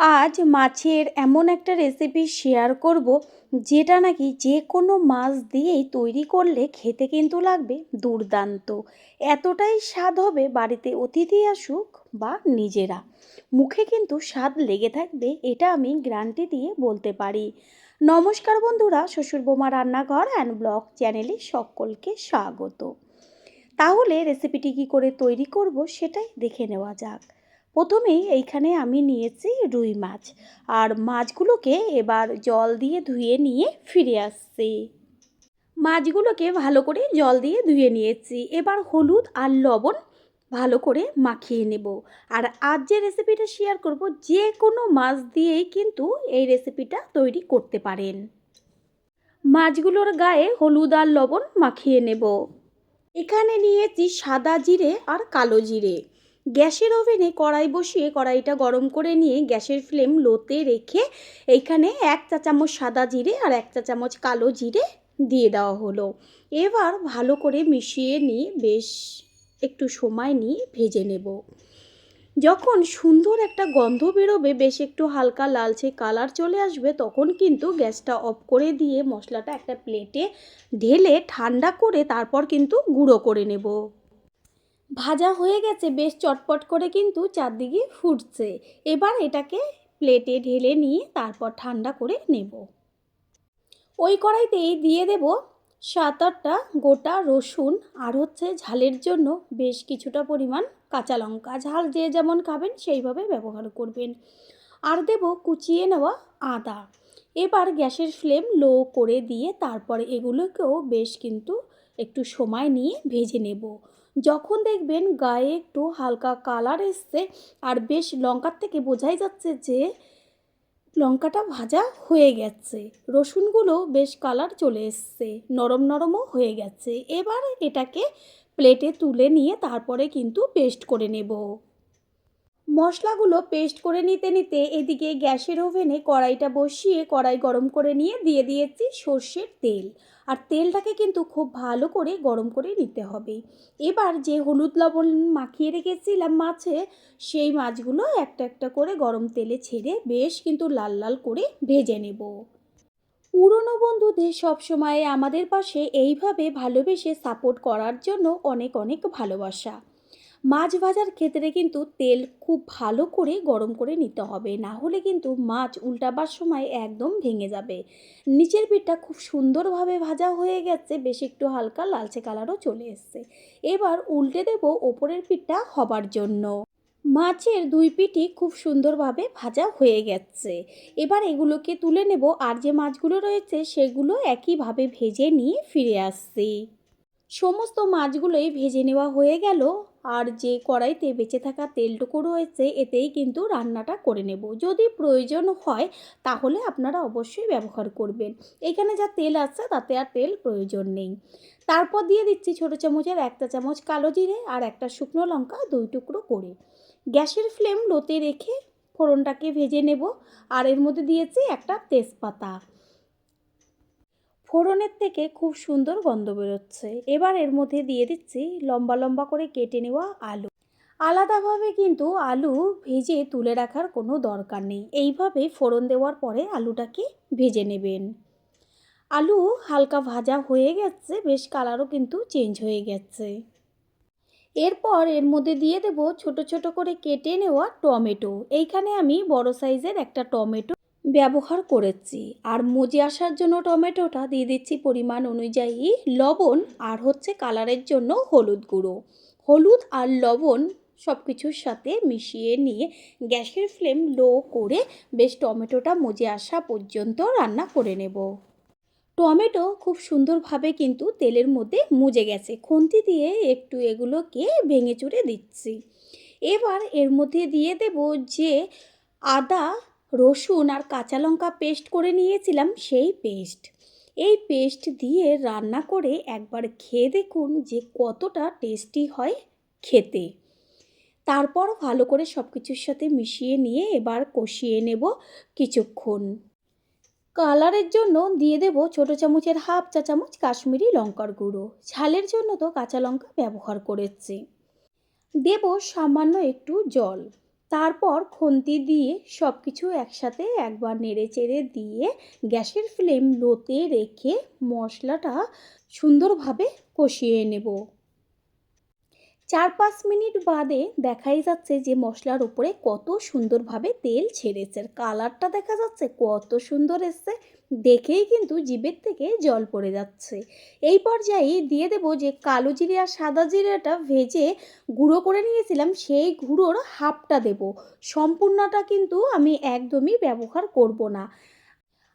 আজ মাছের এমন একটা রেসিপি শেয়ার করব, যেটা নাকি যে কোনো মাছ দিয়েই তৈরি করলে খেতে কিন্তু লাগবে দুর্দান্ত। এতটাই স্বাদ হবে বাড়িতে অতিথি আসুক বা নিজেরা। মুখে কিন্তু স্বাদ লেগে থাকবে, এটা আমি গ্যারান্টি দিয়ে বলতে পারি। নমস্কার বন্ধুরা, শ্বশুর বোমা রান্নাঘর অ্যান্ড ব্লগ চ্যানেলে সকলকে স্বাগত। তাহলে রেসিপিটি কী করে তৈরি করব সেটাই দেখে নেওয়া যাক। প্রথমেই এইখানে আমি নিয়েছি রুই মাছ। আর মাছগুলোকে এবার জল দিয়ে ধুয়ে নিয়ে ফিরে আসছি। মাছগুলোকে ভালো করে জল দিয়ে ধুয়ে নিয়েছি। এবার হলুদ আর লবণ ভালো করে মাখিয়ে নেব। আর আজ যে রেসিপিটা শেয়ার করব, যে কোনো মাছ দিয়েই কিন্তু এই রেসিপিটা তৈরি করতে পারেন। মাছগুলোর গায়ে হলুদ আর লবণ মাখিয়ে নেব। এখানে নিয়েছি সাদা জিরে আর কালো জিরে। গ্যাসের ওভেনে কড়াই বসিয়ে কড়াইটা গরম করে নিয়ে গ্যাসের ফ্লেম লোতে রেখে এইখানে এক চা চামচ সাদা জিরে আর এক চা চামচ কালো জিরে দিয়ে দেওয়া হলো। এবার ভালো করে মিশিয়ে নিয়ে বেশ একটু সময় নিয়ে ভেজে নেব। যখন সুন্দর একটা গন্ধ বেরোবে, বেশ একটু হালকা লালচে কালার চলে আসবে, তখন কিন্তু গ্যাসটা অফ করে দিয়ে মশলাটা একটা প্লেটে ঢেলে ঠান্ডা করে তারপর কিন্তু গুঁড়ো করে নেব। ভাজা হয়ে গেছে, বেশ চটপট করে কিন্তু চারদিকে ফুটছে। এবার এটাকে প্লেটে ঢেলে নিয়ে তারপর ঠান্ডা করে নেব। ওই কড়াইতেই দিয়ে দেব সাত আটটা গোটা রসুন আর হচ্ছে ঝালের জন্য বেশ কিছুটা পরিমাণ কাঁচা লঙ্কা। ঝাল যে যেমন খাবেন সেইভাবে ব্যবহার করবেন। আর দেব কুচিয়ে নেওয়া আদা। এবার গ্যাসের ফ্লেম লো করে দিয়ে তারপরে এগুলোকেও বেশ কিন্তু একটু সময় নিয়ে ভেজে নেব। যখন দেখবেন গায়ে একটু হালকা কালার এসছে আর বেশ লঙ্কার থেকে বোঝাই যাচ্ছে যে লঙ্কাটা ভাজা হয়ে গেছে। রসুনগুলো বেশ কালার চলে এসছে, নরম নরমও হয়ে গেছে। এবার এটাকে প্লেটে তুলে নিয়ে তারপরে কিন্তু পেস্ট করে নেব। মশলাগুলো পেস্ট করে নিতে নিতে এদিকে গ্যাসের ওভেনে কড়াইটা বসিয়ে কড়াই গরম করে নিয়ে দিয়ে দিয়েছি সর্ষের তেল। আর তেলটাকে কিন্তু খুব ভালো করে গরম করে নিতে হবে। এবার যে হলুদ লবণ মাখিয়ে রেখেছিলাম মাছে, সেই মাছগুলো একটা একটা করে গরম তেলে ছেড়ে বেশ কিন্তু লাল লাল করে ভেজে নেব। পুরনো বন্ধুদের সবসময় আমাদের পাশে এইভাবে ভালোবেসে সাপোর্ট করার জন্য অনেক অনেক ভালোবাসা। মাছ ভাজার ক্ষেত্রে কিন্তু তেল খুব ভালো করে গরম করে নিতে হবে। না হলে কিন্তু মাছ উল্টাবার সময় একদম ভেঙে যাবে। নিচের পিঠটা খুব সুন্দরভাবে ভাজা হয়ে গেছে, বেশ একটু হালকা লালচে কালারও চলে এসছে। এবার উল্টে দেব ওপরের পিঠটা হবার জন্য। মাছের দুই পিঠই খুব সুন্দরভাবে ভাজা হয়ে গেছে। এবার এগুলোকে তুলে নেব। আর যে মাছগুলো রয়েছে, সেগুলো একইভাবে ভেজে নিয়ে ফিরে আসছি। সমস্ত মাছগুলোই ভেজে নেওয়া হয়ে গেল। আর যে কড়াইতে বেঁচে থাকা তেলটুকু রয়েছে, এতেই কিন্তু রান্নাটা করে নেব। যদি প্রয়োজন হয়, তাহলে আপনারা অবশ্যই ব্যবহার করবেন। এখানে যা তেল আছে, তাতে আর তেল প্রয়োজন নেই। তারপর দিয়ে দিচ্ছি ছোটো চামচের একটা চামচ কালো জিরে আর একটা শুকনো লঙ্কা দুই টুকরো করে। গ্যাসের ফ্লেম লোতে রেখে ফোড়নটাকে ভেজে নেব। আর এর মধ্যে দিয়েছি একটা তেজপাতা। ফোড়নের থেকে খুব সুন্দর গন্ধ বেরোচ্ছে। এবার এর মধ্যে দিয়ে দিচ্ছি লম্বা লম্বা করে কেটে নেওয়া আলু। আলাদাভাবে কিন্তু আলু ভেজে তুলে রাখার কোনো দরকার নেই। এইভাবে ফোড়ন দেওয়ার পরে আলুটাকে ভেজে নেবেন। আলু হালকা ভাজা হয়ে গেছে, বেশ কালারও কিন্তু চেঞ্জ হয়ে গেছে। এরপর এর মধ্যে দিয়ে দেব ছোট ছোট করে কেটে নেওয়া টমেটো। এইখানে আমি বড় সাইজের একটা টমেটো ব্যবহার করেছি। আর মজে আসার জন্য টমেটোটা দিয়ে দিচ্ছি পরিমাণ অনুযায়ী। লবণ আর হচ্ছে কালারের জন্য হলুদ গুঁড়ো। হলুদ আর লবণ সব কিছুর সাথে মিশিয়ে নিয়ে গ্যাসের ফ্লেম লো করে বেশ টমেটোটা মজে আসা পর্যন্ত রান্না করে নেব। টমেটো খুব সুন্দরভাবে কিন্তু তেলের মধ্যে মুজে গেছে। খুন্তি দিয়ে একটু এগুলোকে ভেঙে চুড়ে দিচ্ছি। এবার এর মধ্যে দিয়ে দেব যে আদা রসুন আর কাঁচা লঙ্কা পেস্ট করে নিয়েছিলাম সেই পেস্ট। এই পেস্ট দিয়ে রান্না করে একবার খেয়ে দেখুন যে কতটা টেস্টি হয় খেতে। তারপর ভালো করে সব কিছুর সাথে মিশিয়ে নিয়ে এবার কষিয়ে নেব কিছুক্ষণ। কালারের জন্য দিয়ে দেব ছোটো চামচের হাফ চা চামচ কাশ্মীরি লঙ্কার গুঁড়ো। ঝালের জন্য তো কাঁচা লঙ্কা ব্যবহার করেছি। দেব সামান্য একটু জল। তারপর খুন্তি দিয়ে সব কিছু একসাথে একবার নেড়ে চেড়ে দিয়ে গ্যাসের ফ্লেম লোতে রেখে মশলাটা সুন্দরভাবে কষিয়ে নেব। চার পাঁচ মিনিট বাদে দেখাই যাচ্ছে যে মশলার উপরে কত সুন্দরভাবে তেল ছেড়েছে। কালারটা দেখা যাচ্ছে কত সুন্দর এসছে। দেখেই কিন্তু জিভের থেকে জল পড়ে যাচ্ছে। এই পর্যায়ে দিয়ে দেব যে কালো জিরে আর সাদা জিরেটা ভেজে গুঁড়ো করে নিয়েছিলাম, সেই গুঁড়োর হাফটা দেব। সম্পূর্ণটা কিন্তু আমি একদমই ব্যবহার করব না।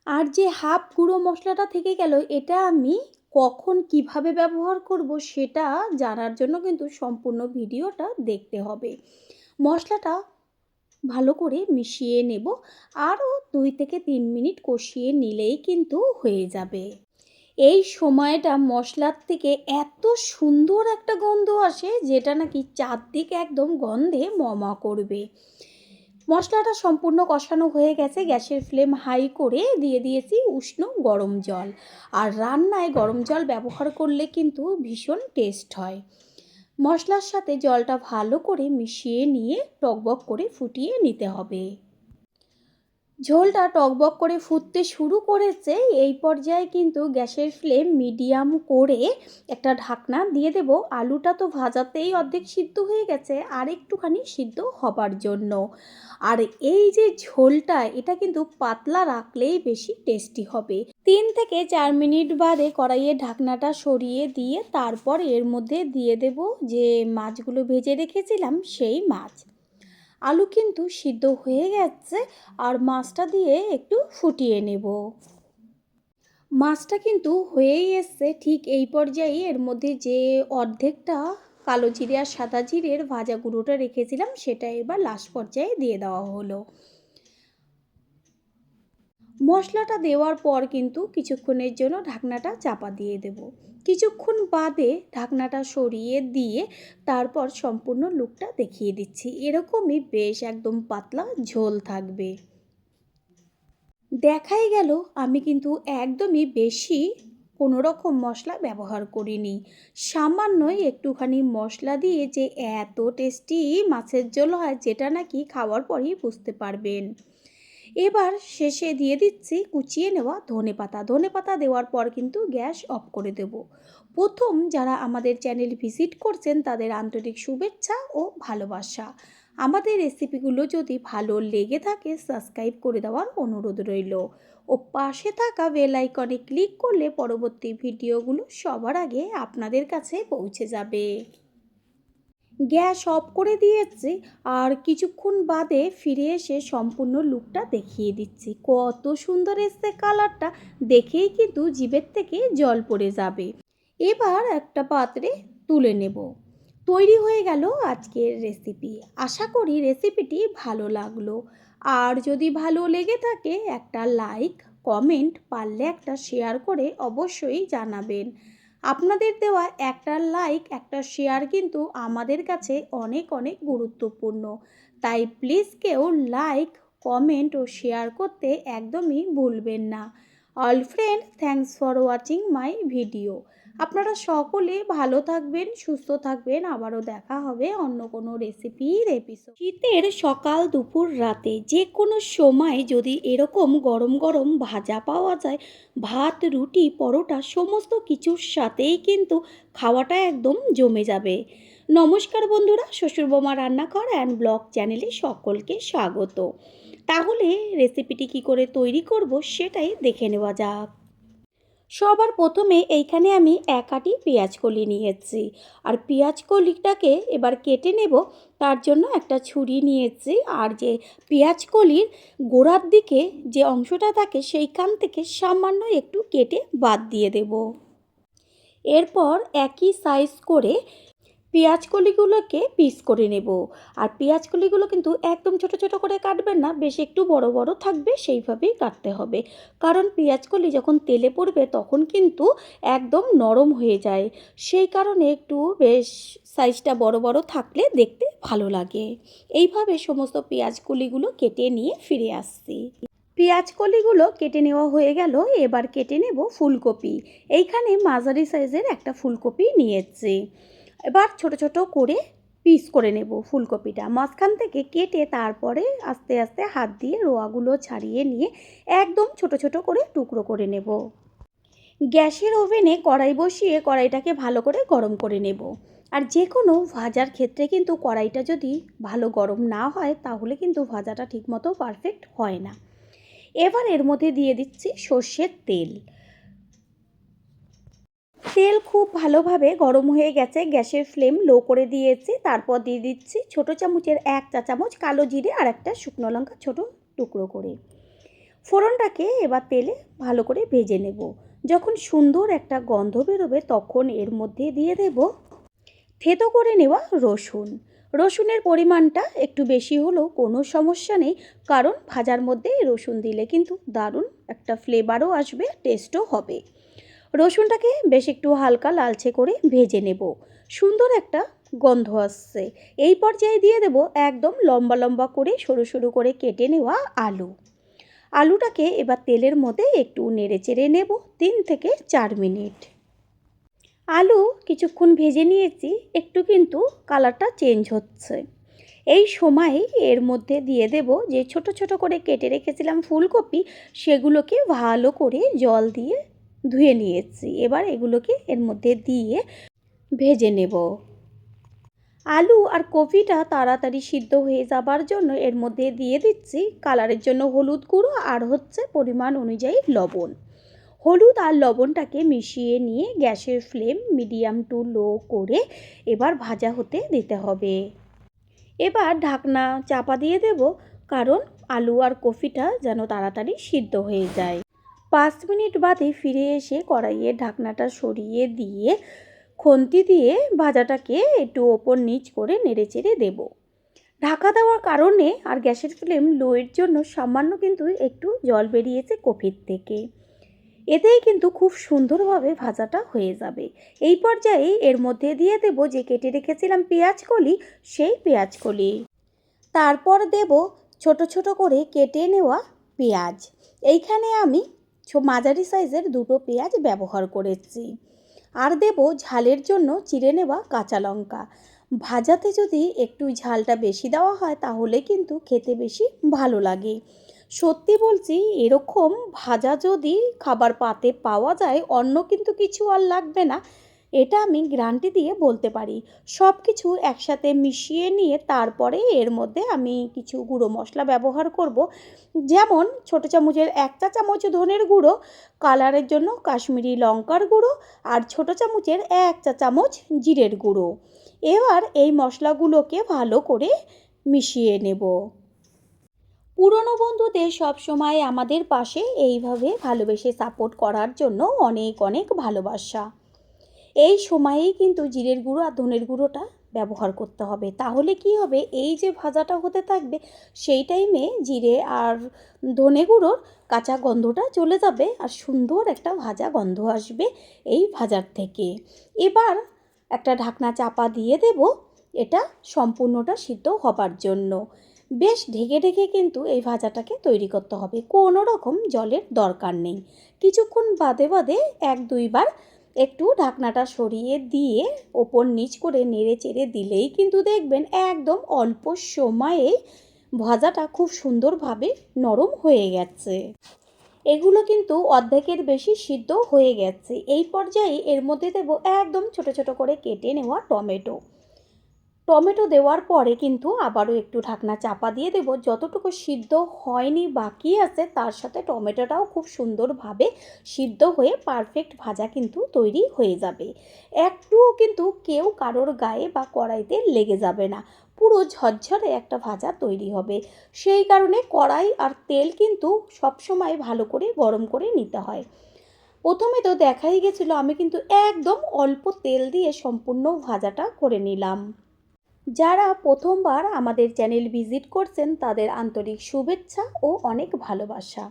আর যে হাফ গুঁড়ো মশলাটা থেকে গেল, এটা আমি কখন কীভাবে ব্যবহার করব সেটা জানার জন্য কিন্তু সম্পূর্ণ ভিডিওটা দেখতে হবে। মশলাটা ভালো করে মিশিয়ে নেব। আরও দুই থেকে তিন মিনিট কষিয়ে নিলেই কিন্তু হয়ে যাবে। এই সময়টা মশলার থেকে এত সুন্দর একটা গন্ধ আসে যেটা নাকি চারদিকে একদম গন্ধে মমা করবে। মশলাটা সম্পূর্ণ কষানো হয়ে গেছে, গ্যাসের ফ্লেম হাই করে দিয়ে দিয়েছি উষ্ণ গরম জল। আর রান্নায় গরম জল ব্যবহার করলে কিন্তু ভীষণ টেস্ট হয়। মশলার সাথে জলটা ভালো করে মিশিয়ে নিয়ে টকবক করে ফুটিয়ে নিতে হবে। ঝোলটা টকবক করে ফুটতে শুরু করেছে, এই পর্যায়ে কিন্তু গ্যাসের ফ্লেম মিডিয়াম করে একটা ঢাকনা দিয়ে দেব। আলুটা তো ভাজাতেই অর্ধেক সিদ্ধ হয়ে গেছে, আর একটুখানি সিদ্ধ হবার জন্য। আর এই যে ঝোলটা, এটা কিন্তু পাতলা রাখলেই বেশি টেস্টি হবে। তিন থেকে চার মিনিট বাদে কড়াইয়ে ঢাকনাটা সরিয়ে দিয়ে তারপর এর মধ্যে দিয়ে দেব যে মাছগুলো ভেজে রেখেছিলাম, সেই মাছ। আলু কিন্তু সিদ্ধ হয়ে গেছে আর মাছটা দিয়ে একটু ফুটিয়ে নেব। মাছটা কিন্তু হয়েই এসছে, ঠিক এই পর্যায়ে এর মধ্যে যে অর্ধেকটা কালো জিরে আর সাদা জিরের ভাজা গুঁড়োটা রেখেছিলাম, সেটা এবার লাস্ট পর্যায়ে দিয়ে দেওয়া হলো। মশলাটা দেওয়ার পর কিন্তু কিছুক্ষণের জন্য ঢাকনাটা চাপা দিয়ে দেব। কিছুক্ষণ বাদে ঢাকনাটা সরিয়ে দিয়ে তারপর সম্পূর্ণ লুকটা দেখিয়ে দিচ্ছি। এরকমই বেশ একদম পাতলা ঝোল থাকবে। দেখাই গেল, আমি কিন্তু একদমই বেশি কোনো রকম মশলা ব্যবহার করিনি। সামান্যই একটুখানি মশলা দিয়ে যে এত টেস্টি মাছের ঝোল হয়, যেটা নাকি খাওয়ার পরই বুঝতে পারবেন। এবার শেষে দিয়ে দিচ্ছি কুচিয়ে নেওয়া ধনে পাতা। ধনে পাতা দেওয়ার পর কিন্তু গ্যাস অফ করে দেব। প্রথম যারা আমাদের চ্যানেল ভিজিট করছেন তাদের আন্তরিক শুভেচ্ছা ও ভালোবাসা। আমাদের রেসিপিগুলো যদি ভালো লেগে থাকে সাবস্ক্রাইব করে দেওয়ার অনুরোধ রইল। ও পাশে থাকা বেল আইকনে ক্লিক করলে পরবর্তী ভিডিওগুলো সবার আগে আপনাদের কাছে পৌঁছে যাবে। গ্যাস অফ করে দিয়েছি। আর কিছুক্ষণ বাদে ফিরে এসে সম্পূর্ণ লুকটা দেখিয়ে দিচ্ছি। কত সুন্দর এসছে কালারটা। দেখেই কিন্তু জিভের থেকে জল পড়ে যাবে। এবার একটা পাত্রে তুলে নেব। তৈরি হয়ে গেল আজকের রেসিপি। আশা করি রেসিপিটি ভালো লাগল। আর যদি ভালো লেগে থাকে একটা লাইক, কমেন্ট, পারলে একটা শেয়ার করে অবশ্যই জানাবেন। আপনাদের দেওয়া একটা লাইক একটা শেয়ার কিন্তু আমাদের কাছে অনেক অনেক গুরুত্বপূর্ণ। তাই প্লিজ কেউ লাইক কমেন্ট ও শেয়ার করতে একদমই ভুলবেন না। All friend thanks for watching my video আপনারা সকলে ভালো থাকবেন, সুস্থ থাকবেন। আবারও দেখা হবে অন্য কোনো রেসিপির এপিসোড শীতের সকাল দুপুর রাতে যে কোনো সময় যদি এরকম গরম গরম ভাজা পাওয়া যায়, ভাত, রুটি, পরোটা সমস্ত কিছুর সাথেই কিন্তু খাওয়াটা একদম জমে যাবে। নমস্কার বন্ধুরা, শ্বশুর বোমা রান্নাঘর অ্যান্ড ব্লগ চ্যানেলে সকলকে স্বাগত। তাহলে রেসিপিটি কি করে তৈরি করব সেটাই দেখে নেওয়া যাক। সবার প্রথমে এইখানে আমি এক আটি পেঁয়াজ কলি নিয়েছি। আর পেঁয়াজ কলিটাকে এবার কেটে নেব, তার জন্য একটা ছুরি নিয়েছি। আর যে পেঁয়াজ কলির গোড়ার দিকে যে অংশটা থাকে, সেইখান থেকে সামান্য একটু কেটে বাদ দিয়ে দেব। এরপর একই সাইজ করে পেঁয়াজ কলিগুলোকে পিস করে নেব। আর পেঁয়াজ কলিগুলো কিন্তু একদম ছোট ছোট করে কাটবেন না, বেশ একটু বড় বড় থাকবে, সেইভাবেই কাটতে হবে। কারণ পেঁয়াজ কলি যখন তেলে পড়বে তখন কিন্তু একদম নরম হয়ে যায়। সেই কারণে একটু বেশ সাইজটা বড় বড় থাকলে দেখতে ভালো লাগে। এইভাবে সমস্ত পেঁয়াজ কলিগুলো কেটে নিয়ে ফিরে আসছি। পেঁয়াজ কলিগুলো কেটে নেওয়া হয়ে গেল, এবার কেটে নেব ফুলকপি। এইখানে মাঝারি সাইজের একটা ফুলকপি নিয়েছি। এবার ছোট ছোট করে পিস করে নেব ফুলকপিটা। মাঝখান থেকে কেটে তারপরে আস্তে আস্তে হাত দিয়ে রোয়াগুলো ছাড়িয়ে নিয়ে একদম ছোট ছোট করে টুকরো করে নেব। গ্যাসের ওভেনে কড়াই বসিয়ে কড়াইটাকে ভালো করে গরম করে নেব। আর যে কোনো ভাজার ক্ষেত্রে কিন্তু কড়াইটা যদি ভালো গরম না হয়, তাহলে কিন্তু ভাজাটা ঠিকমতো পারফেক্ট হয় না। এবার এর মধ্যে দিয়ে দিচ্ছি সর্ষের তেল। তেল খুব ভালোভাবে গরম হয়ে গেছে, গ্যাসের ফ্লেম লো করে দিয়েছি। তারপর দিয়ে দিচ্ছি ছোটো চামচের এক চা চামচ কালো জিরে আর একটা শুকনো লঙ্কা ছোটো টুকরো করে। ফোড়নটাকে এবার তেলে ভালো করে ভেজে নেব। যখন সুন্দর একটা গন্ধ বেরোবে তখন এর মধ্যে দিয়ে দেব থেতো করে নেওয়া রসুন। রসুনের পরিমাণটা একটু বেশি হলেও কোনো সমস্যা নেই, কারণ ভাজার মধ্যে রসুন দিলে কিন্তু দারুণ একটা ফ্লেভারও আসবে, টেস্টও হবে। রসুনটাকে বেশ একটু হালকা লালচে করে ভেজে নেব। সুন্দর একটা গন্ধ আসছে। এই পর্যায়ে দিয়ে দেব একদম লম্বা লম্বা করে সরু সরু করে কেটে নেওয়া আলু। আলুটাকে এবার তেলের মধ্যে একটু নেড়ে চেড়ে নেব তিন থেকে চার মিনিট। আলু কিছুক্ষণ ভেজে নিয়েছি, একটু কিন্তু কালারটা চেঞ্জ হচ্ছে। এই সময় এর মধ্যে দিয়ে দেব যে ছোট ছোট করে কেটে রেখেছিলাম ফুলকপি, সেগুলোকে ভালো করে জল দিয়ে ধুয়ে নিয়েছি। এবার এগুলোকে এর মধ্যে দিয়ে ভেজে নেব। আলু আর কপিটা তাড়াতাড়ি সিদ্ধ হয়ে যাবার জন্য এর মধ্যে দিয়ে দিচ্ছি কালারের জন্য হলুদ গুঁড়ো আর হচ্ছে পরিমাণ অনুযায়ী লবণ। হলুদ আর লবণটাকে মিশিয়ে নিয়ে গ্যাসের ফ্লেম মিডিয়াম টু লো করে এবার ভাজা হতে দিতে হবে। এবার ঢাকনা চাপা দিয়ে দেব, কারণ আলু আর কফিটা যেন তাড়াতাড়ি সিদ্ধ হয়ে যায়। পাঁচ মিনিট বাদে ফিরে এসে কড়াইয়ে ঢাকনাটা সরিয়ে দিয়ে খন্তি দিয়ে ভাজাটাকে একটু ওপর নিচ করে নেড়ে চেড়ে দেবো। ঢাকা দেওয়ার কারণে আর গ্যাসের ফ্লেম লোয়ের জন্য সামান্য কিন্তু একটু জল বেরিয়েছে কফির থেকে। এতেই কিন্তু খুব সুন্দরভাবে ভাজাটা হয়ে যাবে। এই পর্যায়ে এর মধ্যে দিয়ে দেব যে কেটে রেখেছিলাম পেঁয়াজ কলি, সেই পেঁয়াজ কলি। তারপর দেব ছোট ছোট করে কেটে নেওয়া পেঁয়াজ। এইখানে আমি মাঝারি সাইজের দুটো পেঁয়াজ ব্যবহার করেছি। আর দেব ঝালের জন্য চিড়ে নেওয়া কাঁচা লঙ্কা। ভাজাতে যদি একটু ঝালটা বেশি দেওয়া হয় তাহলে কিন্তু খেতে বেশি ভালো লাগে। সত্যি বলছি, এরকম ভাজা যদি খাবার পাতে পাওয়া যায়, অন্য কিন্তু কিছু আর লাগবে না। এটা আমি গ্রান্টি দিয়ে বলতে পারি। সব কিছু একসাথে মিশিয়ে নিয়ে তারপরে এর মধ্যে আমি কিছু গুঁড়ো মশলা ব্যবহার করব। যেমন ছোটো চামচের এক চা চামচ ধনের গুঁড়ো, কালারের জন্য কাশ্মীরি লঙ্কার গুঁড়ো আর ছোটো চামচের এক চা চামচ জিরের গুঁড়ো। এবার এই মশলাগুলোকে ভালো করে মিশিয়ে নেব। পুরনো বন্ধুদের সবসময় আমাদের পাশে এইভাবে ভালোবেসে সাপোর্ট করার জন্য অনেক অনেক ভালোবাসা। এই সময়েই কিন্তু জিরের গুঁড়ো আর ধনের গুঁড়োটা ব্যবহার করতে হবে। তাহলে কি হবে? এই যে ভাজাটা হতে থাকবে, সেই টাইমে জিরে আর ধনে গুঁড়োর কাঁচা গন্ধটা চলে যাবে আর সুন্দর একটা ভাজা গন্ধ আসবে এই ভাজার থেকে। এবার একটা ঢাকনা চাপা দিয়ে দেব, এটা সম্পূর্ণটা সিদ্ধ হবার জন্য। বেশ ঢেকে ঢেকে কিন্তু এই ভাজাটাকে তৈরি করতে হবে। কোনো রকম জলের দরকার নেই। কিছুক্ষণ বাদে বাদে এক দুইবার একটু ঢাকনাটা সরিয়ে দিয়ে ওপর নিচ করে নেড়ে চেড়ে দিলেই কিন্তু দেখবেন একদম অল্প সময়ে ভাজাটা খুব সুন্দরভাবে নরম হয়ে গেছে। এগুলো কিন্তু অর্ধেকের বেশি সিদ্ধ হয়ে গেছে। এই পর্যায়ে এর মধ্যে দেবো একদম ছোট ছোট করে কেটে নেওয়া টমেটো। টমেটো দেওয়ার পরে কিন্তু আবারও একটু ঢাকনা চাপা দিয়ে দেবো। যতটুকু সিদ্ধ হয়নি বাকি আছে, তার সাথে টমেটোটাও খুব সুন্দরভাবে সিদ্ধ হয়ে পারফেক্ট ভাজা কিন্তু তৈরি হয়ে যাবে। একটুও কিন্তু কেউ কারোর গায়ে বা কড়াইতে লেগে যাবে না। পুরো ঝরঝরে একটা ভাজা তৈরি হবে। সেই কারণে কড়াই আর তেল কিন্তু সবসময় ভালো করে গরম করে নিতে হয়। প্রথমে তো দেখাই গেছিল, আমি কিন্তু একদম অল্প তেল দিয়ে সম্পূর্ণ ভাজাটা করে নিলাম। যারা প্রথমবার আমাদের চ্যানেল ভিজিট করছেন, তাদের আন্তরিক শুভেচ্ছা ও অনেক ভালোবাসা।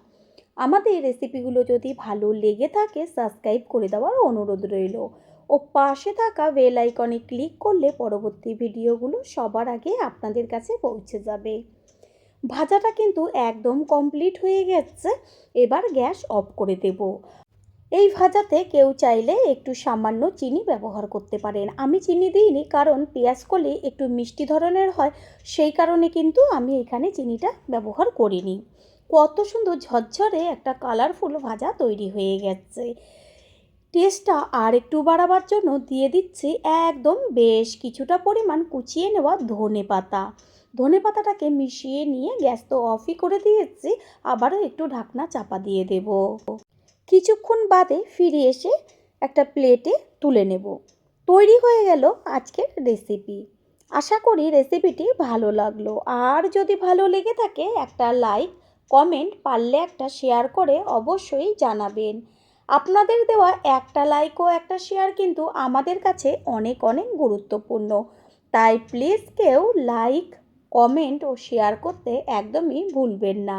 আমাদের রেসিপিগুলো যদি ভালো লেগে থাকে, সাবস্ক্রাইব করে দেওয়ার অনুরোধ রইল। ও পাশে থাকা বেল আইকনে ক্লিক করলে পরবর্তী ভিডিওগুলো সবার আগে আপনাদের কাছে পৌঁছে যাবে। ভাজাটা কিন্তু একদম কমপ্লিট হয়ে গেছে, এবার গ্যাস অফ করে দেব। এই ভাজাতে কেউ চাইলে একটু সামান্য চিনি ব্যবহার করতে পারেন। আমি চিনি দিইনি কারণ পেঁয়াজ কলি একটু মিষ্টি ধরনের হয়, সেই কারণে কিন্তু আমি এখানে চিনিটা ব্যবহার করিনি। কত সুন্দর ঝরঝরে একটা কালারফুল ভাজা তৈরি হয়ে গেছে। টেস্টটা আর একটু বাড়াবার জন্য দিয়ে দিচ্ছি একদম বেশ কিছুটা পরিমাণ কুচিয়ে নেওয়া ধনে পাতা। ধনে পাতাটাকে মিশিয়ে নিয়ে গ্যাস তো অফই করে দিয়েছি, আবারও একটু ঢাকনা চাপা দিয়ে দেব। কিছুক্ষণ বাদে ফিরে এসে একটা প্লেটে তুলে নেব। তৈরি হয়ে গেল আজকের রেসিপি। আশা করি রেসিপিটি ভালো লাগল। আর যদি ভালো লেগে থাকে একটা লাইক, কমেন্ট পারলে একটা শেয়ার করে অবশ্যই জানাবেন। আপনাদের দেওয়া একটা লাইক ও একটা শেয়ার কিন্তু আমাদের কাছে অনেক অনেক গুরুত্বপূর্ণ। তাই প্লিজ কেউ লাইক, কমেন্ট ও শেয়ার করতে একদমই ভুলবেন না।